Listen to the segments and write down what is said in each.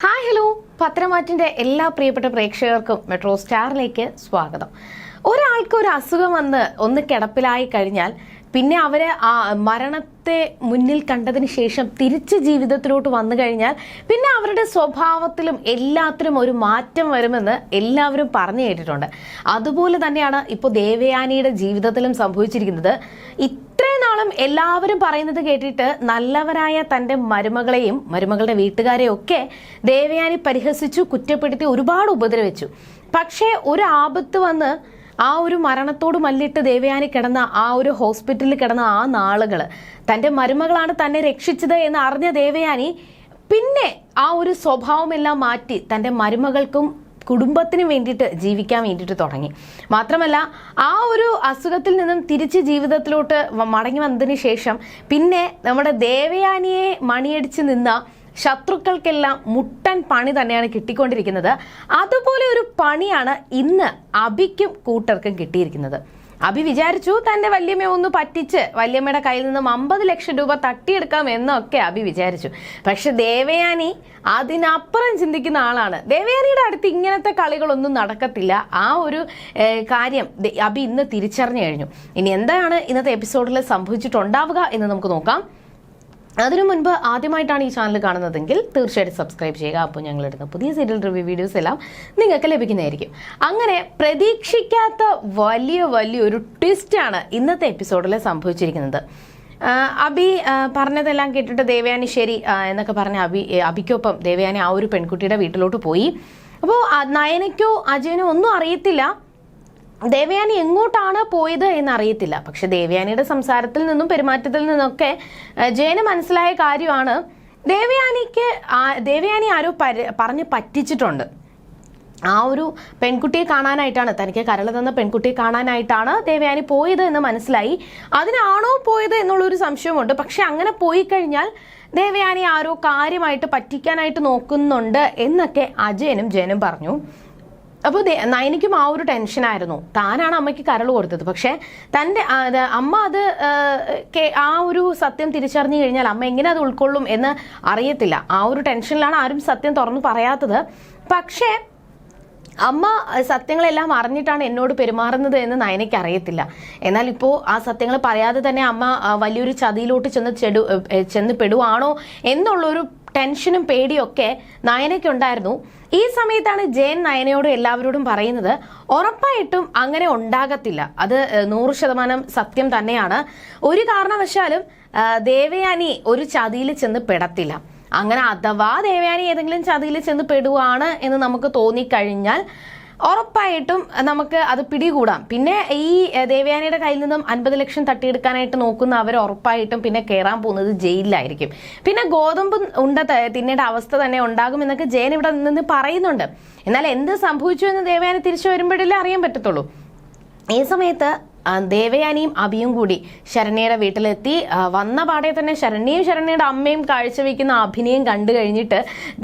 Hi hello പത്രമാറ്റിന്റെ എല്ലാ പ്രിയപ്പെട്ട പ്രേക്ഷകർക്കും മെട്രോ സ്റ്റാറിലേക്ക് സ്വാഗതം. ഒരാൾക്ക് ഒരു അസുഖം വന്ന് ഒന്ന് കിടപ്പിലായി കഴിഞ്ഞാൽ പിന്നെ അവർ ആ മരണത്തെ മുന്നിൽ കണ്ടതിന് ശേഷം തിരിച്ച് ജീവിതത്തിലോട്ട് വന്നു കഴിഞ്ഞാൽ പിന്നെ അവരുടെ സ്വഭാവത്തിലും എല്ലാത്തിലും ഒരു മാറ്റം വരുമെന്ന് എല്ലാവരും പറഞ്ഞു കേട്ടിട്ടുണ്ട്. അതുപോലെ തന്നെയാണ് ഇപ്പോൾ ദേവയാനിയുടെ ജീവിതത്തിലും സംഭവിച്ചിരിക്കുന്നത്. ഇത്രയും നാളും എല്ലാവരും പറയുന്നത് കേട്ടിട്ട് നല്ലവരായ തന്റെ മരുമകളെയും മരുമകളുടെ വീട്ടുകാരെയും ഒക്കെ ദേവയാനി പരിഹസിച്ചു കുറ്റപ്പെടുത്തി ഒരുപാട് ഉപദ്രവിച്ചു. പക്ഷേ ഒരു ആപത്ത് വന്ന് ആ ഒരു മരണത്തോട് മല്ലിട്ട് ദേവയാനി കിടന്ന ആ ഒരു ഹോസ്പിറ്റലിൽ കിടന്ന ആ നാളുകൾ തന്റെ മരുമകളാണ് തന്നെ രക്ഷിച്ചത് എന്ന് അറിഞ്ഞ ദേവയാനി പിന്നെ ആ ഒരു സ്വഭാവമെല്ലാം മാറ്റി തന്റെ മരുമകൾക്കും കുടുംബത്തിന് വേണ്ടിയിട്ട് ജീവിക്കാൻ വേണ്ടിയിട്ട് തുടങ്ങി. മാത്രമല്ല ആ ഒരു അസുഖത്തിൽ നിന്നും തിരിച്ച് ജീവിതത്തിലോട്ട് മടങ്ങി വന്നതിന് ശേഷം പിന്നെ നമ്മുടെ ദേവയാനിയെ മണിയടിച്ച് നിന്ന ശത്രുക്കൾക്കെല്ലാം മുട്ടൻ പണി തന്നെയാണ് കിട്ടിക്കൊണ്ടിരിക്കുന്നത്. അതുപോലെ ഒരു പണിയാണ് ഇന്ന് അബിക്കും കൂട്ടർക്കും കിട്ടിയിരിക്കുന്നത്. അഭി വിചാരിച്ചു തന്റെ വല്യമ്മയെ ഒന്ന് പറ്റിച്ച് വല്യമ്മയുടെ കയ്യിൽ നിന്നും അമ്പത് ലക്ഷം രൂപ തട്ടിയെടുക്കാം എന്നൊക്കെ അഭി വിചാരിച്ചു. പക്ഷെ ദേവയാനി അതിനപ്പുറം ചിന്തിക്കുന്ന ആളാണ്. ദേവയാനിയുടെ അടുത്ത് ഇങ്ങനത്തെ കളികളൊന്നും നടക്കത്തില്ല. ആ ഒരു കാര്യം അഭി ഇന്ന് തിരിച്ചറിഞ്ഞു കഴിഞ്ഞു. ഇനി എന്താണ് ഇന്നത്തെ എപ്പിസോഡിൽ സംഭവിച്ചിട്ടുണ്ടാവുക എന്ന് നമുക്ക് നോക്കാം. അതിനു മുൻപ് ആദ്യമായിട്ടാണ് ഈ ചാനൽ കാണുന്നതെങ്കിൽ തീർച്ചയായിട്ടും സബ്സ്ക്രൈബ് ചെയ്യുക. അപ്പോൾ ഞങ്ങൾ ഇടുന്ന പുതിയ സീരിയൽ റിവ്യൂ വീഡിയോസ് എല്ലാം നിങ്ങൾക്ക് ലഭിക്കുന്നതായിരിക്കും. അങ്ങനെ പ്രതീക്ഷിക്കാത്ത വലിയ വലിയൊരു ട്വിസ്റ്റാണ് ഇന്നത്തെ എപ്പിസോഡിൽ സംഭവിച്ചിരിക്കുന്നത്. അബി പറഞ്ഞതെല്ലാം കേട്ടിട്ട് ദേവയാനി ശരി എന്നൊക്കെ പറഞ്ഞ അബി അബിക്കൊപ്പം ദേവയാനി ആ ഒരു പെൺകുട്ടിയുടെ വീട്ടിലോട്ട് പോയി. അപ്പോൾ നയനയ്ക്കോ അജയനോ ഒന്നും അറിയത്തില്ല. ദേവയാനി എങ്ങോട്ടാണ് പോയത് എന്നറിയത്തില്ല. പക്ഷെ ദേവയാനിയുടെ സംസാരത്തിൽ നിന്നും പെരുമാറ്റത്തിൽ നിന്നൊക്കെ ജയന് മനസ്സിലായ കാര്യമാണ് ദേവയാനിക്ക് ദേവയാനി ആരോ പറഞ്ഞ് പറ്റിച്ചിട്ടുണ്ട്. ആ ഒരു പെൺകുട്ടിയെ കാണാനായിട്ടാണ് തനിക്ക് കരൾ തന്ന പെൺകുട്ടിയെ കാണാനായിട്ടാണ് ദേവയാനി പോയത് എന്ന് മനസ്സിലായി. അതിനാണോ പോയത് എന്നുള്ളൊരു സംശയമുണ്ട്. പക്ഷെ അങ്ങനെ പോയി കഴിഞ്ഞാൽ ദേവയാനി ആരോ കാര്യമായിട്ട് പറ്റിക്കാനായിട്ട് നോക്കുന്നുണ്ട് എന്നൊക്കെ അജയനും ജയനും പറഞ്ഞു. അപ്പോൾ നയനിക്കും ആ ഒരു ടെൻഷനായിരുന്നു താനാണ് അമ്മയ്ക്ക് കരൾ കൊടുത്തത്. പക്ഷേ തന്റെ അമ്മ അത് ആ, ഒരു സത്യം തിരിച്ചറിഞ്ഞു കഴിഞ്ഞാൽ അമ്മ എങ്ങനെ അത് ഉൾക്കൊള്ളും എന്ന് അറിയത്തില്ല. ആ ഒരു ടെൻഷനിലാണ് ആരും സത്യം തുറന്നു പറയാത്തത്. പക്ഷേ അമ്മ സത്യങ്ങളെല്ലാം അറിഞ്ഞിട്ടാണ് എന്നോട് പെരുമാറുന്നത് എന്ന് നയനയ്ക്ക് അറിയത്തില്ല. എന്നാൽ ഇപ്പോൾ ആ സത്യങ്ങൾ പറയാതെ തന്നെ അമ്മ വലിയൊരു ചതിയിലോട്ട് ചെന്ന് ചെടു ചെന്ന് പെടുവാണോ എന്നുള്ളൊരു ടെൻഷനും പേടിയൊക്കെ നയനയ്ക്കുണ്ടായിരുന്നു. ഈ സമയത്താണ് ജയൻ നയനയോട് എല്ലാവരോടും പറയുന്നത് ഉറപ്പായിട്ടും അങ്ങനെ ഉണ്ടാകത്തില്ല. അത് നൂറ് ശതമാനം സത്യം തന്നെയാണ്. ഒരു കാരണവശാലും ദേവയാനി ഒരു ചതിയിൽ ചെന്ന് പെടത്തില്ല. അങ്ങനെ അഥവാ ദേവയാനി ഏതെങ്കിലും ചതിയിൽ ചെന്ന് പെടുവാണ് എന്ന് നമുക്ക് തോന്നിക്കഴിഞ്ഞാൽ ഉറപ്പായിട്ടും നമുക്ക് അത് പിടികൂടാം. പിന്നെ ഈ ദേവയാനിയുടെ കയ്യിൽ നിന്നും അൻപത് ലക്ഷം തട്ടിയെടുക്കാനായിട്ട് നോക്കുന്ന അവർ ഉറപ്പായിട്ടും പിന്നെ കയറാൻ പോകുന്നത് ജയിലിലായിരിക്കും. പിന്നെ ഗോതമ്പ് ഉണ്ട തിന്നേണ്ട അവസ്ഥ തന്നെ ഉണ്ടാകും എന്നൊക്കെ ജയൻ ഇവിടെ നിന്ന് പറയുന്നുണ്ട്. എന്നാൽ എന്ത് സംഭവിച്ചു എന്ന് ദേവയാനി തിരിച്ചു വരുമ്പോഴല്ലേ അറിയാൻ പറ്റത്തുള്ളൂ. ഈ സമയത്ത് ദേവയാനിയും അഭിയും കൂടി ശരണ്യയുടെ വീട്ടിലെത്തി. വന്ന പാടെ തന്നെ ശരണ്യയും ശരണ്യയുടെ അമ്മയും കാഴ്ചവെക്കുന്ന അഭിനയം കണ്ടു കഴിഞ്ഞിട്ട്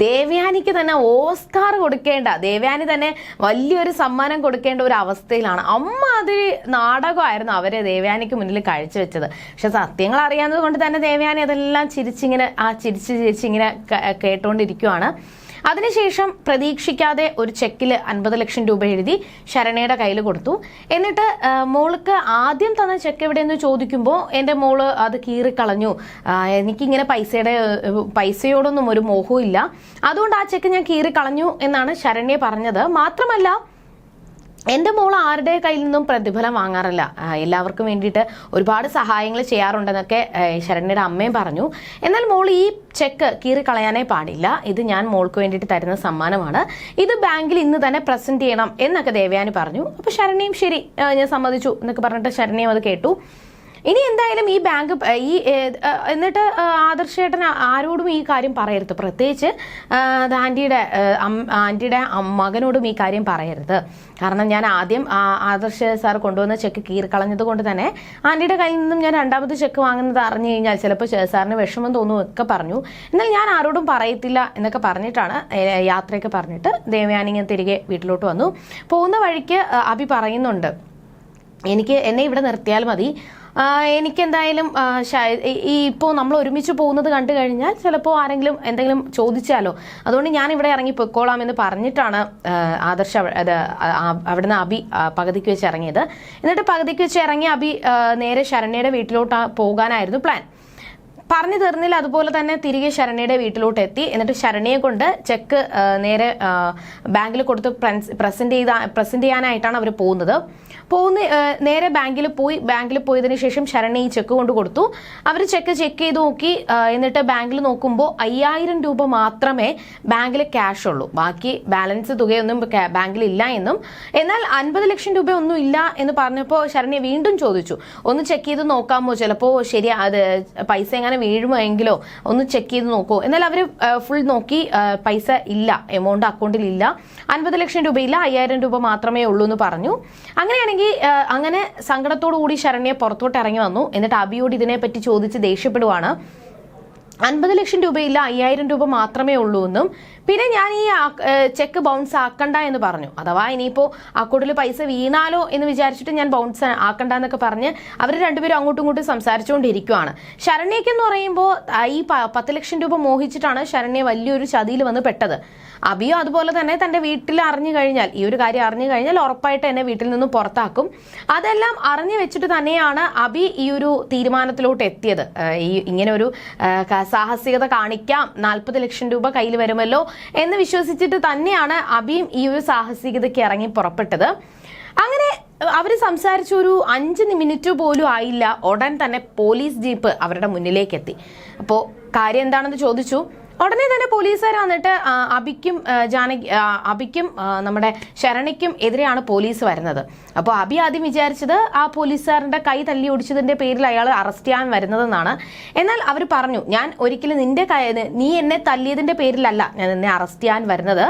ദേവയാനിക്ക് തന്നെ ഓസ്കാർ കൊടുക്കേണ്ട ദേവയാനി തന്നെ വലിയൊരു സമ്മാനം കൊടുക്കേണ്ട ഒരു അവസ്ഥയിലാണ്. അമ്മ അത് നാടകമായിരുന്നു അവരെ ദേവയാനിക്ക് മുന്നിൽ കാഴ്ചവെച്ചത്. പക്ഷെ സത്യങ്ങൾ അറിയാവുന്നത് കൊണ്ട് തന്നെ ദേവയാനി അതെല്ലാം ചിരിച്ചിങ്ങനെ ആ ചിരിച്ച് ചിരിച്ചിങ്ങനെ കേട്ടുകൊണ്ടിരിക്കുവാണ് അതിനുശേഷം പ്രതീക്ഷിക്കാതെ ഒരു ചെക്കിൽ അൻപത് ലക്ഷം രൂപ എഴുതി ശരണയുടെ കയ്യിൽ കൊടുത്തു. എന്നിട്ട് മോൾക്ക് ആദ്യം തന്ന ചെക്ക് എവിടെയെന്ന് ചോദിക്കുമ്പോൾ എന്റെ മോൾ അത് കീറിക്കളഞ്ഞു. എനിക്കിങ്ങനെ പൈസയുടെ പൈസയോടൊന്നും ഒരു മോഹവും ഇല്ല. അതുകൊണ്ട് ആ ചെക്ക് ഞാൻ കീറിക്കളഞ്ഞു എന്നാണ് ശരണ്യ പറഞ്ഞത്. മാത്രമല്ല എന്റെ മോൾ ആരുടെ കയ്യിൽ നിന്നും പ്രതിഫലം വാങ്ങാറില്ല. എല്ലാവർക്കും വേണ്ടിയിട്ട് ഒരുപാട് സഹായങ്ങൾ ചെയ്യാറുണ്ടെന്നൊക്കെ ശരണ്യയുടെ അമ്മയും പറഞ്ഞു. എന്നാൽ മോൾ ഈ ചെക്ക് കീറി കളയാനേ പാടില്ല. ഇത് ഞാൻ മോൾക്ക് വേണ്ടിയിട്ട് തരുന്ന സമ്മാനമാണ്. ഇത് ബാങ്കിൽ ഇന്ന് തന്നെ പ്രസന്റ് ചെയ്യണം എന്നൊക്കെ ദേവയാനി പറഞ്ഞു. അപ്പോൾ ശരണ്യയും ശരി ഞാൻ സമ്മതിച്ചു എന്നൊക്കെ പറഞ്ഞിട്ട് ശരണ്യം അത് കേട്ടു. ഇനി എന്തായാലും ഈ ബാങ്ക് ഈ എന്നിട്ട് ആദർശേട്ടൻ ആരോടും ഈ കാര്യം പറയരുത്. പ്രത്യേകിച്ച് ആന്റിയുടെ ആന്റിയുടെ മകനോടും ഈ കാര്യം പറയരുത്. കാരണം ഞാൻ ആദ്യം ആദർശ സാർ കൊണ്ടുവന്ന ചെക്ക് കീറിക്കളഞ്ഞത് കൊണ്ട് തന്നെ ആന്റിയുടെ കയ്യിൽ നിന്നും ഞാൻ രണ്ടാമത് ചെക്ക് വാങ്ങുന്നത് അറിഞ്ഞു കഴിഞ്ഞാൽ ചിലപ്പോൾ സാറിന് വിഷമം തോന്നും ഒക്കെ പറഞ്ഞു. എന്നാൽ ഞാൻ ആരോടും പറയത്തില്ല എന്നൊക്കെ പറഞ്ഞിട്ടാണ് യാത്രയൊക്കെ പറഞ്ഞിട്ട് ദേവയാനി ഇങ്ങനെ തിരികെ വീട്ടിലോട്ട് വന്നു. പോകുന്ന വഴിക്ക് അഭി പറയുന്നുണ്ട് എനിക്ക് എന്നെ ഇവിടെ നിർത്തിയാൽ മതി. എനിക്ക് എന്തായാലും ഈ ഇപ്പോൾ നമ്മൾ ഒരുമിച്ച് പോകുന്നത് കണ്ടു കഴിഞ്ഞാൽ ചിലപ്പോൾ ആരെങ്കിലും എന്തെങ്കിലും ചോദിച്ചാലോ. അതുകൊണ്ട് ഞാൻ ഇവിടെ ഇറങ്ങി പൊയ്ക്കോളാം എന്ന് പറഞ്ഞിട്ടാണ് ആദർശ അത് അവിടുന്ന് അബി പകുതിക്ക് വെച്ച് ഇറങ്ങിയത്. എന്നിട്ട് പകുതിക്ക് വെച്ച് ഇറങ്ങി അബി നേരെ ശരണ്യയുടെ വീട്ടിലോട്ട് പോകാനായിരുന്നു പ്ലാൻ. പറഞ്ഞു തീർന്നില്ല അതുപോലെ തന്നെ തിരികെ ശരണ്യയുടെ വീട്ടിലോട്ട് എത്തി എന്നിട്ട് ശരണ്യയെ കൊണ്ട് ചെക്ക് നേരെ ബാങ്കിൽ കൊടുത്ത് പ്രസന്റ് ചെയ്ത പ്രസന്റ് ചെയ്യാനായിട്ടാണ് അവർ പോകുന്നത്. പോകുന്ന നേരെ ബാങ്കിൽ പോയി ബാങ്കിൽ പോയതിന് ശേഷം ശരണ്യ ഈ ചെക്ക് കൊണ്ട് കൊടുത്തു. അവർ ചെക്ക് ചെക്ക് ചെയ്ത് നോക്കി എന്നിട്ട് ബാങ്കിൽ നോക്കുമ്പോൾ അയ്യായിരം രൂപ മാത്രമേ ബാങ്കിൽ ക്യാഷ് ഉള്ളൂ. ബാക്കി ബാലൻസ് തുകയൊന്നും ബാങ്കിൽ ഇല്ല എന്നും. എന്നാൽ അൻപത് ലക്ഷം രൂപ ഒന്നും ഇല്ല എന്ന് പറഞ്ഞപ്പോൾ ശരണ്യ വീണ്ടും ചോദിച്ചു. ഒന്ന് ചെക്ക് ചെയ്ത് നോക്കാമോ? ചിലപ്പോൾ ശരി അത് പൈസ എങ്ങനെ വീഴുമെങ്കിലോ ഒന്ന് ചെക്ക് ചെയ്ത് നോക്കൂ. എന്നാൽ അവർ ഫുൾ നോക്കി പൈസ ഇല്ല എമൗണ്ട് അക്കൗണ്ടിൽ ഇല്ല. അൻപത് ലക്ഷം രൂപയില്ല അയ്യായിരം രൂപ മാത്രമേ ഉള്ളൂ എന്ന് പറഞ്ഞു. അങ്ങനെയാണെങ്കിൽ ആ, അങ്ങനെ സങ്കടത്തോടു കൂടി ശരണ്യ പുറത്തോട്ട് ഇറങ്ങി വന്നു. എന്നിട്ട് അബിയോട് ഇതിനെപ്പറ്റി ചോദിച്ച് ദേഷ്യപ്പെടുവാണ്. അൻപത് ലക്ഷം രൂപയില്ല അയ്യായിരം രൂപ മാത്രമേ ഉള്ളൂ എന്നും. പിന്നെ ഞാൻ ഈ ചെക്ക് ബൗൺസ് ആക്കണ്ട എന്ന് പറഞ്ഞു. അഥവാ ഇനിയിപ്പോൾ അക്കൗണ്ടിൽ പൈസ വീണാലോ എന്ന് വിചാരിച്ചിട്ട് ഞാൻ ബൗൺസ് ആക്കണ്ട എന്നൊക്കെ പറഞ്ഞ് അവർ രണ്ടുപേരും അങ്ങോട്ടും ഇങ്ങോട്ടും സംസാരിച്ചുകൊണ്ടിരിക്കുവാണ്. ശരണ്യക്ക് എന്ന് പറയുമ്പോൾ ഈ പത്ത് ലക്ഷം രൂപ മോഹിച്ചിട്ടാണ് ശരണ്യ വലിയൊരു ചതിയിൽ വന്ന് പെട്ടത്. അബിയോ അതുപോലെ തന്നെ തന്റെ വീട്ടിൽ അറിഞ്ഞു കഴിഞ്ഞാൽ ഈ ഒരു കാര്യം അറിഞ്ഞു കഴിഞ്ഞാൽ ഉറപ്പായിട്ട് എന്നെ വീട്ടിൽ നിന്ന് പുറത്താക്കും. അതെല്ലാം അറിഞ്ഞു വെച്ചിട്ട് തന്നെയാണ് അബി ഈ ഒരു തീരുമാനത്തിലോട്ട് എത്തിയത്. ഈ ഇങ്ങനെ ഒരു സാഹസികത കാണിക്കാം നാൽപ്പത് ലക്ഷം രൂപ കയ്യിൽ വരുമല്ലോ എന്ന് വിശ്വസിച്ചിട്ട് തന്നെയാണ് അബിയും ഈ ഒരു സാഹസികതയ്ക്ക് ഇറങ്ങി പുറപ്പെട്ടത്. അങ്ങനെ അവർ സംസാരിച്ച ഒരു അഞ്ച് മിനിറ്റ് പോലും ആയില്ല. ഉടൻ തന്നെ പോലീസ് ജീപ്പ് അവരുടെ മുന്നിലേക്ക് എത്തി. അപ്പോൾ കാര്യം എന്താണെന്ന് ചോദിച്ചു? ഉടനെ തന്നെ പോലീസുകാർ വന്നിട്ട് അബിക്കും ജാനകി അബിക്കും നമ്മുടെ ശരണിക്കും എതിരെയാണ് പോലീസ് വരുന്നത്. അപ്പോൾ അബി ആദ്യം വിചാരിച്ചത് ആ പോലീസുകാരന്റെ കൈ തല്ലി ഒടിച്ചതിന്റെ പേരിൽ അയാൾ അറസ്റ്റ് ചെയ്യാൻ വരുന്നതെന്നാണ്. എന്നാൽ അവർ പറഞ്ഞു ഞാൻ ഒരിക്കലും നിന്റെ നീ എന്നെ തല്ലിയതിന്റെ പേരിലല്ല ഞാൻ നിന്നെ അറസ്റ്റ് ചെയ്യാൻ വരുന്നത്.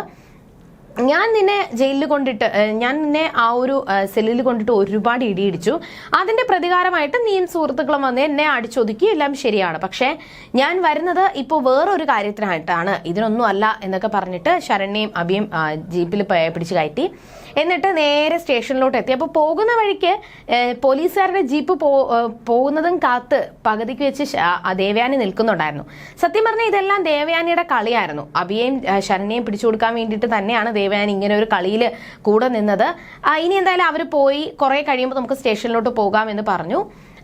ഞാൻ നിന്നെ ജയിലിൽ കൊണ്ടിട്ട് ഞാൻ നിന്നെ ആ ഒരു സെല്ലിൽ കൊണ്ടിട്ട് ഒരുപാട് ഇടിയിടിച്ചു അതിന്റെ പ്രതികാരമായിട്ട് നീയും സുഹൃത്തുക്കളും വന്ന് എന്നെ അടിച്ചൊതുക്കി എല്ലാം ശരിയാണ്. പക്ഷേ ഞാൻ വരുന്നത് ഇപ്പോൾ വേറൊരു കാര്യത്തിനായിട്ടാണ്. ഇതിനൊന്നും അല്ല എന്നൊക്കെ പറഞ്ഞിട്ട് ശരണ്യയും അഭിയും ജീപ്പിൽ പിടിച്ചു കയറ്റി. എന്നിട്ട് നേരെ സ്റ്റേഷനിലോട്ട് എത്തി. അപ്പോൾ പോകുന്ന വഴിക്ക് പോലീസുകാരുടെ ജീപ്പ് പോകുന്നതും കാത്ത് പകുതിക്ക് വെച്ച് ദേവയാനി നിൽക്കുന്നുണ്ടായിരുന്നു. സത്യം പറഞ്ഞാൽ ഇതെല്ലാം ദേവയാനിയുടെ കളിയായിരുന്നു. അഭിയേയും ശരണ്യേയും പിടിച്ചു കൊടുക്കാൻ വേണ്ടിയിട്ട് തന്നെയാണ് ദേവയാനി ഇങ്ങനെ ഒരു കളിയിൽ കൂടെ നിന്നത്. ഇനി എന്തായാലും അവർ പോയി കുറേ കഴിയുമ്പോൾ നമുക്ക് സ്റ്റേഷനിലോട്ട് പോകാം എന്ന് പറഞ്ഞു.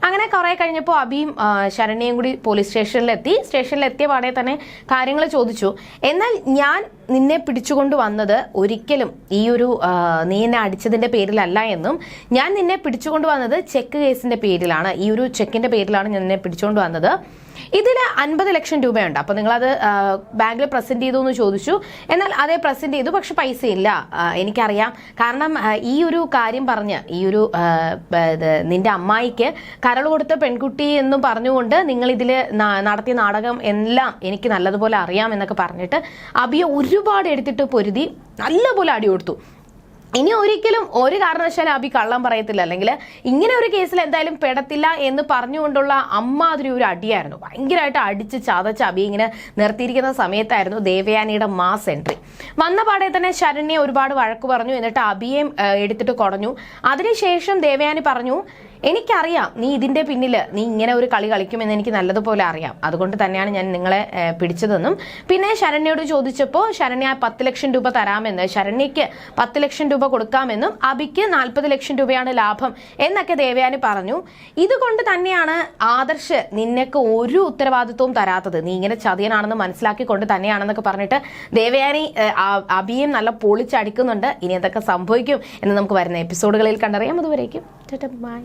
അങ്ങനെ കുറേ കഴിഞ്ഞപ്പോൾ അബിയും ശരണ്യയും കൂടി പോലീസ് സ്റ്റേഷനിലെത്തി. സ്റ്റേഷനിലെത്തിയ പാടെ തന്നെ കാര്യങ്ങൾ ചോദിച്ചു. എന്നാൽ ഞാൻ നിന്നെ പിടിച്ചുകൊണ്ട് വന്നത് ഒരിക്കലും ഈ ഒരു നീ എന്നെ അടിച്ചതിന്റെ പേരിലല്ല എന്നും ഞാൻ നിന്നെ പിടിച്ചുകൊണ്ട് വന്നത് ചെക്ക് കേസിന്റെ പേരിലാണ്. ഈ ഒരു ചെക്കിന്റെ പേരിലാണ് ഞാൻ നിന്നെ പിടിച്ചുകൊണ്ട് വന്നത്. ഇതിൽ അൻപത് ലക്ഷം രൂപയുണ്ട്. അപ്പോൾ നിങ്ങളത് ബാങ്കിൽ പ്രസന്റ് ചെയ്തു എന്ന് ചോദിച്ചു. എന്നാൽ അതേ പ്രസന്റ് ചെയ്തു പക്ഷെ പൈസ ഇല്ല എനിക്കറിയാം. കാരണം ഈ ഒരു കാര്യം പറഞ്ഞ് ഈ ഒരു നിന്റെ അമ്മായിക്ക് കരൾ കൊടുത്ത പെൺകുട്ടി എന്നും പറഞ്ഞുകൊണ്ട് നിങ്ങൾ ഇതിൽ നടത്തിയ നാടകം എല്ലാം എനിക്ക് നല്ലതുപോലെ അറിയാം എന്നൊക്കെ പറഞ്ഞിട്ട് അബിയെ ഒരുപാട് എടുത്തിട്ട് പൊരുതി നല്ലപോലെ അടി കൊടുത്തു. ഇനി ഒരിക്കലും ഒരു കാരണവശാലും അബി കള്ളം പറയത്തില്ല. അല്ലെങ്കിൽ ഇങ്ങനെ ഒരു കേസിൽ എന്തായാലും പെടത്തില്ല എന്ന് പറഞ്ഞുകൊണ്ടുള്ള അമ്മാതിരി ഒരു അടിയായിരുന്നു. ഭയങ്കരമായിട്ട് അടിച്ച് ചതച്ച് അബി ഇങ്ങനെ നിർത്തിയിരിക്കുന്ന സമയത്തായിരുന്നു ദേവയാനിയുടെ മാസ് എൻട്രി. വന്ന പാടെ തന്നെ ശരണ്യെ ഒരുപാട് വഴക്ക് പറഞ്ഞു. എന്നിട്ട് അബിയെ എടുത്തിട്ട് കുടഞ്ഞു. അതിനുശേഷം ദേവയാനി പറഞ്ഞു എനിക്കറിയാം നീ ഇതിന്റെ പിന്നിൽ നീ ഇങ്ങനെ ഒരു കളി കളിക്കുമെന്ന് എനിക്ക് നല്ലതുപോലെ അറിയാം. അതുകൊണ്ട് തന്നെയാണ് ഞാൻ നിങ്ങളെ പിടിച്ചതെന്നും. പിന്നെ ശരണ്യയോട് ചോദിച്ചപ്പോൾ ശരണ്യ പത്ത് ലക്ഷം രൂപ തരാമെന്ന് ശരണ്യയ്ക്ക് പത്ത് ലക്ഷം രൂപ കൊടുക്കാമെന്നും അബിക്ക് നാൽപ്പത് ലക്ഷം രൂപയാണ് ലാഭം എന്നൊക്കെ ദേവയാനി പറഞ്ഞു. ഇതുകൊണ്ട് തന്നെയാണ് ആദർശ് നിനക്ക് ഒരു ഉത്തരവാദിത്വവും തരാത്തത്. നീ ഇങ്ങനെ ചതിയനാണെന്ന് മനസ്സിലാക്കിക്കൊണ്ട് തന്നെയാണെന്നൊക്കെ പറഞ്ഞിട്ട് ദേവയാനി അബിയും നല്ല പൊളിച്ചടിക്കുന്നുണ്ട്. ഇനി എന്തൊക്കെ സംഭവിക്കും എന്ന് നമുക്ക് വരുന്ന എപ്പിസോഡുകളിൽ കണ്ടറിയാം. അതുവരേക്കും ബൈ.